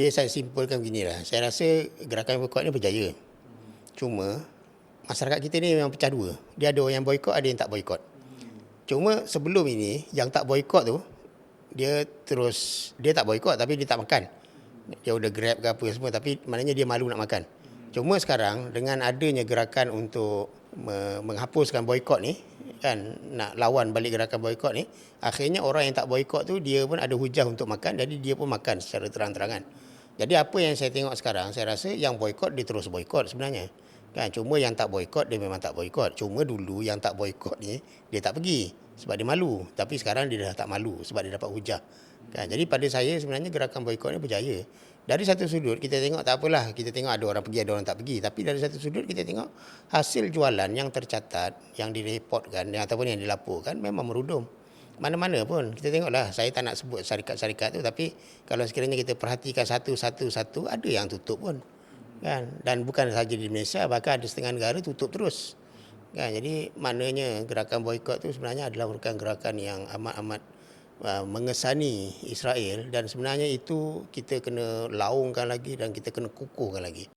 dia saya simpulkan beginilah. Saya rasa gerakan boykot ni berjaya. Cuma masyarakat kita ni memang pecah dua. Dia ada orang yang boykot, ada yang tak boykot. Cuma sebelum ini yang tak boykot tu dia terus dia tak boykot tapi dia tak makan. Dia udah grab ke apa semua tapi maknanya dia malu nak makan. Cuma sekarang dengan adanya gerakan untuk menghapuskan boykot ni kan nak lawan balik gerakan boykot ni akhirnya orang yang tak boykot tu dia pun ada hujah untuk makan jadi dia pun makan secara terang-terangan. Jadi apa yang saya tengok sekarang saya rasa yang boykot dia terus boykot sebenarnya. Kan cuma yang tak boykot dia memang tak boykot. Cuma dulu yang tak boykot ni dia tak pergi sebab dia malu. Tapi sekarang dia dah tak malu sebab dia dapat hujah. Kan jadi pada saya sebenarnya gerakan boykot ni berjaya dari satu sudut kita tengok tak apalah kita tengok ada orang pergi ada orang tak pergi tapi dari satu sudut kita tengok hasil jualan yang tercatat yang direportkan ataupun yang dilaporkan memang merudum mana-mana pun. Kita tengoklah saya tak nak sebut syarikat-syarikat tu tapi kalau sekiranya kita perhatikan satu-satu-satu ada yang tutup pun. Kan? Dan bukan sahaja di Malaysia bahkan ada setengah negara tutup terus. Kan? Jadi maknanya gerakan boikot tu sebenarnya adalah merupakan gerakan yang amat-amat Uh, mengesani Israel. Dan sebenarnya itu kita kena laungkan lagi dan kita kena kukuhkan lagi.